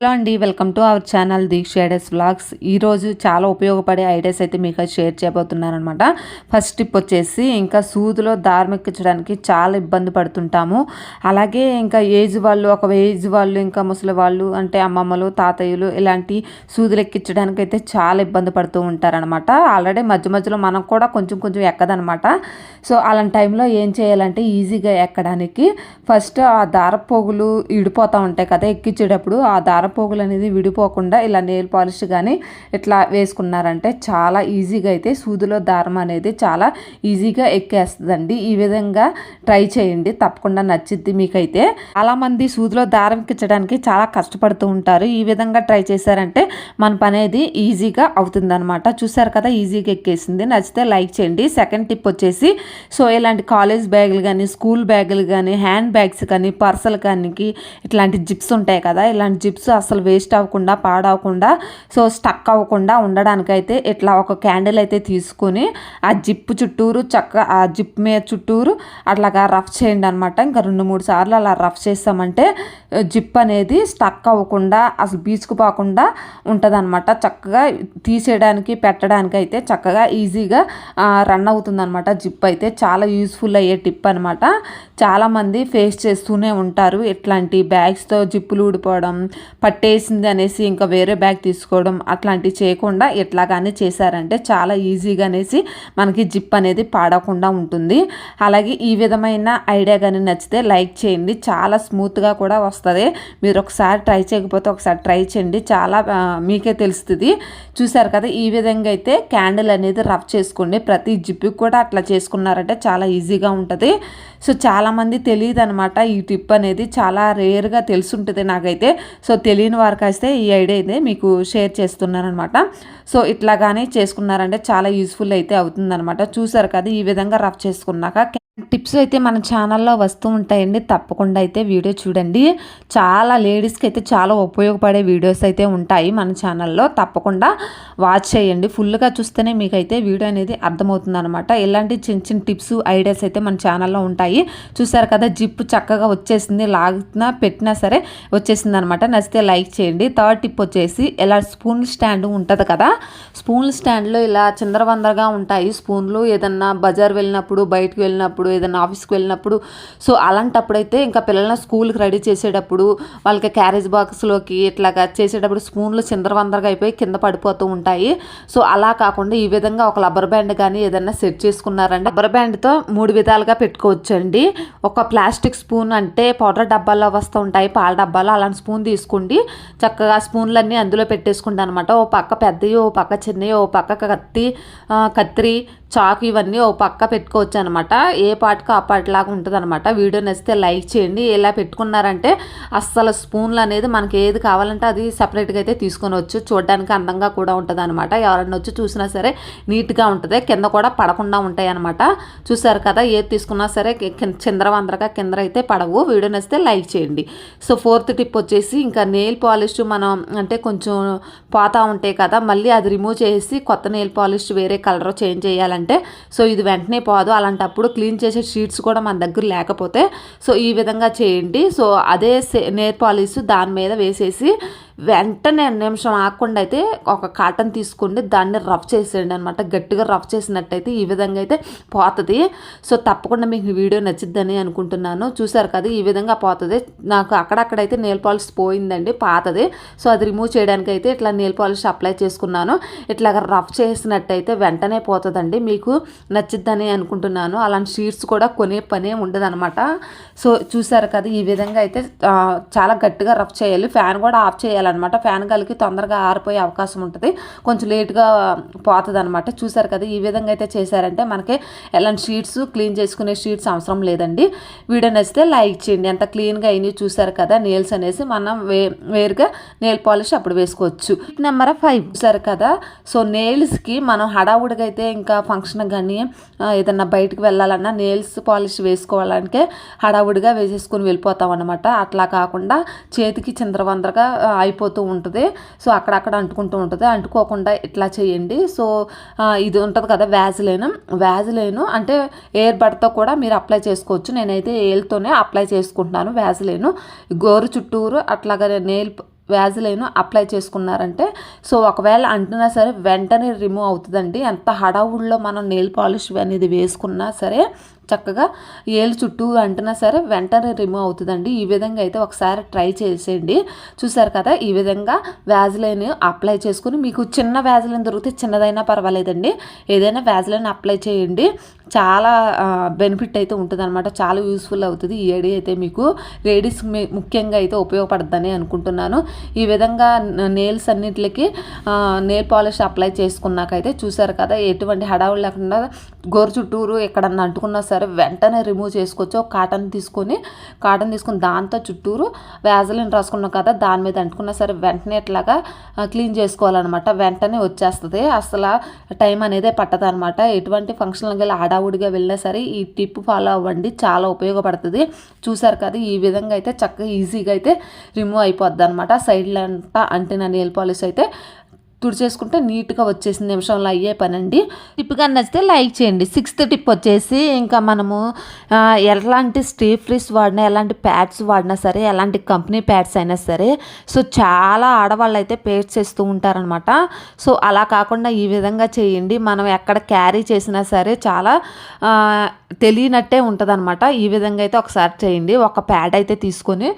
Hello అండి welcome to our channel Deeksha ideas vlogs. ఈరోజు చాలా ఉపయోగపడే ఐడియాస్ అయితే మీకు షేర్ చేయబోతున్నాను అనమాట ఫస్ట్ టిప్ వచ్చేసి ఇంకా సూదులో దారం ఎక్కించడానికి చాలా ఇబ్బంది పడుతుంటాము. అలాగే ఇంకా ఏజ్ వాళ్ళు ఒక ఏజ్ వాళ్ళు ఇంకా ముసలి వాళ్ళు అంటే అమ్మమ్మలు తాతయ్యలు ఇలాంటి సూదులు ఎక్కించడానికి అయితే చాలా ఇబ్బంది పడుతూ ఉంటారనమాట ఆల్రెడీ మధ్య మధ్యలో మనం కూడా కొంచెం కొంచెం ఎక్కదనమాట సో అలాంటి టైంలో ఏం చేయాలంటే ఈజీగా ఎక్కడానికి ఫస్ట్ ఆ దారపోగులు ఇడిపోతూ ఉంటాయి కదా ఎక్కించేటప్పుడు ఆ దార పోగులు అనేది విడిపోకుండా ఇలా నెయిల్ పాలిష్ కానీ ఇట్లా వేసుకున్నారంటే చాలా ఈజీగా అయితే సూదిలో దారం అనేది చాలా ఈజీగా ఎక్కేస్తుందండి. ఈ విధంగా ట్రై చేయండి. తప్పకుండా నచ్చిద్ది మీకైతే. చాలామంది సూదిలో దారం ఎక్కించడానికి చాలా కష్టపడుతూ ఉంటారు. ఈ విధంగా ట్రై చేశారంటే మన పని అనేది ఈజీగా అవుతుందన్నమాట. చూసారు కదా ఈజీగా ఎక్కేసింది. నచ్చితే లైక్ చేయండి. సెకండ్ టిప్ వచ్చేసి సో ఇలాంటి కాలేజ్ బ్యాగులు కానీ స్కూల్ బ్యాగులు కానీ హ్యాండ్ బ్యాగ్స్ కానీ పర్సలు కానీ ఇట్లాంటి జిప్స్ ఉంటాయి కదా ఇలాంటి జిప్స్ అసలు వేస్ట్ అవ్వకుండా పాడవకుండా సో స్టక్ అవ్వకుండా ఉండడానికైతే ఇట్లా ఒక క్యాండిల్ అయితే తీసుకొని ఆ జిప్ చుట్టూరు చక్క ఆ జిప్ మీద చుట్టూరు అట్లాగా రఫ్ చేయండి అనమాట ఇంకా రెండు మూడు సార్లు అలా రఫ్ చేస్తామంటే జిప్ అనేది స్టక్ అవ్వకుండా అసలు బీచుకుపోకుండా ఉంటుంది అనమాట చక్కగా తీసేయడానికి పెట్టడానికి అయితే చక్కగా ఈజీగా రన్ అవుతుంది అనమాట జిప్ అయితే. చాలా యూస్ఫుల్ అయ్యే టిప్ అనమాట చాలామంది ఫేస్ చేస్తూనే ఉంటారు ఇట్లాంటి బ్యాగ్స్తో జిప్పులు ఊడిపోవడం పట్టేసింది అనేసి ఇంకా వేరే బ్యాగ్ తీసుకోవడం అట్లాంటివి చేయకుండా ఎట్లాగానే చేశారంటే చాలా ఈజీగా అనేసి మనకి జిప్ అనేది పాడకుండా ఉంటుంది. అలాగే ఈ విధమైన ఐడియా కానీ నచ్చితే లైక్ చేయండి. చాలా స్మూత్గా కూడా వస్తుంది. మీరు ఒకసారి ట్రై చేయకపోతే ఒకసారి ట్రై చేయండి. చాలా మీకే తెలుస్తుంది. చూసారు కదా ఈ విధంగా అయితే క్యాండిల్ అనేది రఫ్ చేసుకోండి. ప్రతి జిప్కి కూడా అట్లా చేసుకున్నారంటే చాలా ఈజీగా ఉంటుంది. సో చాలామంది తెలియదు అనమాట ఈ టిప్ అనేది. చాలా రేర్గా తెలుసుంటుంది నాకైతే. సో తెలియని వారికి అయితే ఈ ఐడియా అయితే మీకు షేర్ చేస్తున్నారనమాట. సో ఇట్లాగానే చేసుకున్నారంటే చాలా యూస్ఫుల్ అయితే అవుతుందనమాట. చూసారు కదా ఈ విధంగా రఫ్ చేసుకున్నాక టిప్స్ అయితే మన ఛానల్లో వస్తూ ఉంటాయండి. తప్పకుండా అయితే వీడియో చూడండి. చాలా లేడీస్కి అయితే చాలా ఉపయోగపడే వీడియోస్ అయితే ఉంటాయి మన ఛానల్లో. తప్పకుండా వాచ్ చేయండి. ఫుల్గా చూస్తేనే మీకైతే వీడియో అనేది అర్థమవుతుంది అనమాట ఇలాంటి చిన్న చిన్న టిప్స్ ఐడియాస్ అయితే మన ఛానల్లో ఉంటాయి. చూసారు కదా జిప్ చక్కగా వచ్చేసింది. లాగినా పెట్టినా సరే వచ్చేసింది అనమాట నచ్చితే లైక్ చేయండి. థర్డ్ టిప్ వచ్చేసి ఇలా స్పూన్ స్టాండ్ ఉంటుంది కదా స్పూన్ స్టాండ్లో ఇలా చిందరవందరగా ఉంటాయి. స్పూన్లు ఏదన్నా బజార్ వెళ్ళినప్పుడు బయటకు వెళ్ళినప్పుడు ఏదైనా ఆఫీస్కి వెళ్ళినప్పుడు. సో అలాంటప్పుడు అయితే ఇంకా పిల్లల్ని స్కూల్కి రెడీ చేసేటప్పుడు వాళ్ళకి క్యారేజ్ బాక్స్లోకి ఇట్లాగా చేసేటప్పుడు స్పూన్లు చిందరవందరగా అయిపోయి కింద పడిపోతూ ఉంటాయి. సో అలా కాకుండా ఈ విధంగా ఒక రబ్బర్ బ్యాండ్ కానీ ఏదైనా సెట్ చేసుకున్నారంటే రబ్బర్ బ్యాండ్తో మూడు విధాలుగా పెట్టుకోవచ్చు అండి ఒక ప్లాస్టిక్ స్పూన్ అంటే పౌడర్ డబ్బాల్లో వస్తూ ఉంటాయి పాల డబ్బాలో అలాంటి స్పూన్ తీసుకోండి. చక్కగా స్పూన్లన్నీ అందులో పెట్టేసుకుంటాను అనమాట ఓ పక్క పెద్దవి ఓ పక్క చిన్నవి ఓ పక్క కత్తి కత్తిరి చాకు ఇవన్నీ ఓ పక్క పెట్టుకోవచ్చు అనమాట ఏ పాటికి ఆ పాటిలాగా ఉంటుంది అనమాట వీడియో నచ్చితే లైక్ చేయండి. ఇలా పెట్టుకున్నారంటే అస్సలు స్పూన్లు అనేది మనకి ఏది కావాలంటే అది సపరేట్గా అయితే తీసుకొని చూడడానికి అందంగా కూడా ఉంటుంది అనమాట ఎవరన్నా వచ్చి చూసినా సరే నీట్గా ఉంటుంది. కింద కూడా పడకుండా ఉంటాయి అనమాట చూసారు కదా ఏది తీసుకున్నా సరే చిందరవందరగా కింద అయితే పడవు. వీడియో నచ్చితే లైక్ చేయండి. సో ఫోర్త్ టిప్ వచ్చేసి ఇంకా నెయిల్ పాలిష్ మనం అంటే కొంచెం పోతా ఉంటాయి కదా మళ్ళీ అది రిమూవ్ చేసి కొత్త నెయిల్ పాలిష్ వేరే కలర్ చేంజ్ చేయాలంటే సో ఇది వెంటనే పోదు. అలాంటప్పుడు క్లీన్ చేసే షీట్స్ కూడా మన దగ్గర లేకపోతే సో ఈ విధంగా చేయండి. సో అదే నేర్ పాలిష్ దాని మీద వేసేసి వెంటనే నిమిషం ఆకుండా అయితే ఒక కాటన్ తీసుకోండి దాన్ని రఫ్ చేసేయండి అనమాట గట్టిగా రఫ్ చేసినట్టయితే ఈ విధంగా అయితే పోతుంది. సో తప్పకుండా మీకు వీడియో నచ్చిద్దని అనుకుంటున్నాను. చూసారు కదా ఈ విధంగా పోతుంది. నాకు అక్కడక్కడైతే నేల్ పాలిష్ పోయిందండి పాతది. సో అది రిమూవ్ చేయడానికి అయితే ఇట్లా నేల్ పాలిష్ అప్లై చేసుకున్నాను. ఇట్లాగ రఫ్ చేసినట్టయితే వెంటనే పోతుందండి. మీకు నచ్చిద్దని అనుకుంటున్నాను. అలాంటి షీట్స్ కూడా కొనే పనే ఉండదనమాట సో చూసారు కదా ఈ విధంగా అయితే చాలా గట్టిగా రఫ్ చేయాలి. ఫ్యాన్ కూడా ఆఫ్ చేయాలి అనమాట ఫ్యాన్ గాలికి తొందరగా ఆరిపోయే అవకాశం ఉంటుంది. కొంచెం లేట్గా పోతుంది అనమాట చూసారు కదా ఈ విధంగా అయితే చేశారంటే మనకి ఎలాంటి షీట్స్ క్లీన్ చేసుకునే షీట్స్ అవసరం లేదండి. వీడియో నచ్చితే లైక్ చేయండి. ఎంత క్లీన్గా అయినవి చూసారు కదా నేల్స్ అనేసి మనం వే వేరుగా నేల్ పాలిష్ అప్పుడు వేసుకోవచ్చు. నెంబర్ ఫైవ్ చూసారు కదా సో నేల్స్కి మనం హడావుడిగా అయితే ఇంకా ఫంక్షన్ కానీ ఏదన్నా బయటకు వెళ్ళాలన్నా నేల్స్ పాలిష్ వేసుకోవాలంటే హడావుడిగా వేసేసుకొని వెళ్ళిపోతాం అనమాట అట్లా కాకుండా చేతికి చిందరవందరగా అయిపో అయిపోతూ ఉంటుంది. సో అక్కడక్కడ అంటుకుంటూ ఉంటుంది. అంటుకోకుండా ఇట్లా చేయండి. సో ఇది ఉంటుంది కదా వ్యాజిలేను వ్యాజిలేను అంటే ఎయిర్ బడ్తో కూడా మీరు అప్లై చేసుకోవచ్చు. నేనైతే ఏల్తోనే అప్లై చేసుకుంటున్నాను వ్యాజిలేను గోరు చుట్టూరు అట్లాగా నేల్ వ్యాజిలైన్ అప్లై చేసుకున్నారంటే సో ఒకవేళ అంటున్నా సరే వెంటనే రిమూవ్ అవుతుందండి. ఎంత హడావుల్లో మనం నెయిల్ పాలిష్ అనేది వేసుకున్నా సరే చక్కగా ఏళ్ళు చుట్టూ అంటున్నా సరే వెంటనే రిమూవ్ అవుతుందండి. ఈ విధంగా అయితే ఒకసారి ట్రై చేసేయండి. చూసారు కదా ఈ విధంగా వ్యాజ్లైన్ అప్లై చేసుకుని మీకు చిన్న వ్యాజ్లైన్ దొరికితే చిన్నదైనా పర్వాలేదండి. ఏదైనా వ్యాజ్లైన్ అప్లై చేయండి. చాలా బెనిఫిట్ అయితే ఉంటుంది అనమాట చాలా యూస్ఫుల్ అవుతుంది. ఈ ఐడియా అయితే మీకు లేడీస్ ముఖ్యంగా అయితే ఉపయోగపడుతుందని అనుకుంటున్నాను. ఈ విధంగా నేల్స్ అన్నింటికి నెయిల్ పాలిష్ అప్లై చేసుకున్నాకైతే చూసారు కదా ఎటువంటి హడావులు లేకుండా గోరు చుట్టూరు ఎక్కడన్నా అంటుకున్నా సరే సరే వెంటనే రిమూవ్ చేసుకోవచ్చు. ఒక కాటన్ తీసుకొని కాటన్ తీసుకొని దాంతో చుట్టూరు వ్యాజలిన్ రాసుకున్నాం కదా దాని మీద అంటుకున్నా సరే వెంటనే ఇట్లాగా క్లీన్ చేసుకోవాలన్నమాట. వెంటనే వచ్చేస్తుంది. అసలు టైం అనేది పట్టదనమాట ఎటువంటి ఫంక్షన్లకి వెళ్ళి హడావుడిగా వెళ్ళినా సరే ఈ టిప్ ఫాలో అవ్వండి. చాలా ఉపయోగపడుతుంది. చూసారు కదా ఈ విధంగా అయితే చక్కగా ఈజీగా అయితే రిమూవ్ అయిపోద్ది అనమాట సైడ్లో అంతా అంటిన నెయిల్ పాలిష్ అయితే తుడిచేసుకుంటే నీట్గా వచ్చేసిన నిమిషంలో అయ్యే పనండి. టిప్ కానీ నచ్చితే లైక్ చేయండి. సిక్స్త్ టిప్ వచ్చేసి ఇంకా మనము ఎలాంటి స్టీఫ్రీస్ వాడినా ఎలాంటి ప్యాడ్స్ వాడినా సరే ఎలాంటి కంపెనీ ప్యాడ్స్ అయినా సరే సో చాలా ఆడవాళ్ళు అయితే పేడ్స్ చేస్తూ ఉంటారనమాట. సో అలా కాకుండా ఈ విధంగా చేయండి. మనం ఎక్కడ క్యారీ చేసినా సరే చాలా తెలియనట్టే ఉంటుంది ఈ విధంగా అయితే ఒకసారి చేయండి. ఒక ప్యాడ్ అయితే తీసుకొని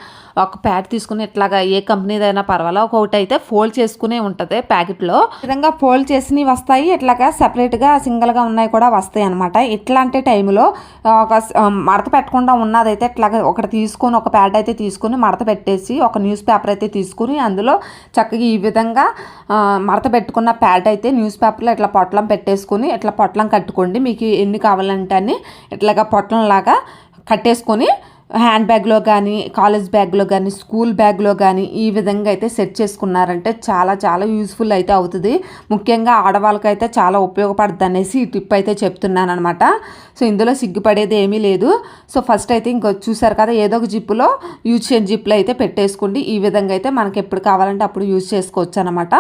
ఒక ప్యాడ్ తీసుకుని ఇట్లాగా ఏ కంపెనీదైనా పర్వాలేదు ఒకటి అయితే ఫోల్డ్ చేసుకునే ఉంటుంది ప్యాకెట్లో. విధంగా ఫోల్డ్ చేసినవి వస్తాయి. ఇట్లాగా సెపరేట్గా సింగిల్గా ఉన్నాయి కూడా వస్తాయి అనమాట ఇట్లాంటి టైంలో ఒక మడత పెట్టకుండా ఉన్నదైతే ఇట్లాగా ఒకటి తీసుకొని ఒక ప్యాడ్ అయితే తీసుకొని మడత పెట్టేసి ఒక న్యూస్ పేపర్ అయితే తీసుకుని అందులో చక్కగా ఈ విధంగా మడత పెట్టుకున్న ప్యాడ్ అయితే న్యూస్ పేపర్లో ఇట్లా పొట్లం పెట్టేసుకొని ఇట్లా పొట్లం కట్టుకోండి. మీకు ఎన్ని కావాలంటే అని ఇట్లాగా పొట్లంలాగా కట్టేసుకొని హ్యాండ్ బ్యాగ్లో కానీ కాలేజ్ బ్యాగ్లో కానీ స్కూల్ బ్యాగ్లో కానీ ఈ విధంగా అయితే సెట్ చేసుకున్నారంటే చాలా చాలా యూస్ఫుల్ అయితే అవుతుంది. ముఖ్యంగా ఆడవాళ్ళకైతే చాలా ఉపయోగపడుతుంది అనేసి ఈ టిప్ అయితే చెప్తున్నాను అనమాట సో ఇందులో సిగ్గుపడేది ఏమీ లేదు. సో ఫస్ట్ అయితే ఇంకో చూసారు కదా ఏదో ఒక జిప్పులో యూజ్ చేయని జిప్పులో అయితే పెట్టేసుకోండి. ఈ విధంగా అయితే మనకి ఎప్పుడు కావాలంటే అప్పుడు యూజ్ చేసుకోవచ్చు అనమాట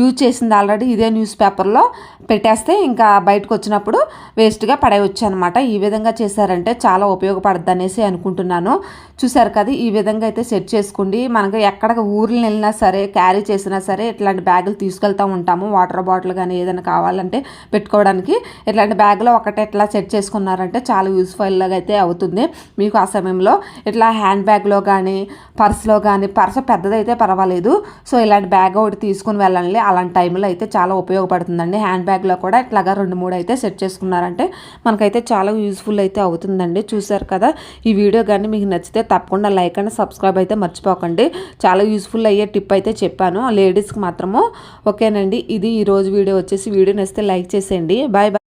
యూజ్ చేసింది ఆల్రెడీ ఇదే న్యూస్ పేపర్లో పెట్టేస్తే ఇంకా బయటకు వచ్చినప్పుడు వేస్ట్గా పడేయచ్చు అనమాట ఈ విధంగా చేశారంటే చాలా ఉపయోగపడుతుంది అనేసి అనుకుంటున్నాను. అనుకుంటున్నాను చూసారు కదా ఈ విధంగా అయితే సెట్ చేసుకోండి. మనకు ఎక్కడ ఊర్లు వెళ్ళినా సరే క్యారీ చేసినా సరే ఇట్లాంటి బ్యాగులు తీసుకెళ్తూ ఉంటాము. వాటర్ బాటిల్ కానీ ఏదైనా కావాలంటే పెట్టుకోవడానికి. ఇట్లాంటి బ్యాగ్లో ఒకటి ఎట్లా సెట్ చేసుకున్నారంటే చాలా యూస్ఫుల్గా అయితే అవుతుంది. మీకు ఆ సమయంలో ఇట్లా హ్యాండ్ బ్యాగ్లో కానీ పర్స్లో కానీ పర్స్ పెద్దదైతే పర్వాలేదు. సో ఇలాంటి బ్యాగ్ ఒకటి తీసుకుని వెళ్ళాలి అలాంటి టైంలో అయితే చాలా ఉపయోగపడుతుందండి. హ్యాండ్ బ్యాగ్లో కూడా ఇట్లాగా రెండు మూడు అయితే సెట్ చేసుకున్నారంటే మనకైతే చాలా యూస్ఫుల్ అయితే అవుతుందండి. చూసారు కదా ఈ వీడియో కానీ కానీ మీకు నచ్చితే తప్పకుండా లైక్ అండ్ సబ్స్క్రైబ్ అయితే మర్చిపోకండి. చాలా యూస్ఫుల్ అయ్యే టిప్ అయితే చెప్పాను. లేడీస్కి మాత్రము. ఓకేనండి. ఇది ఈరోజు వీడియో వచ్చేసి. వీడియో నచ్చితే లైక్ చేసేయండి. Bye bye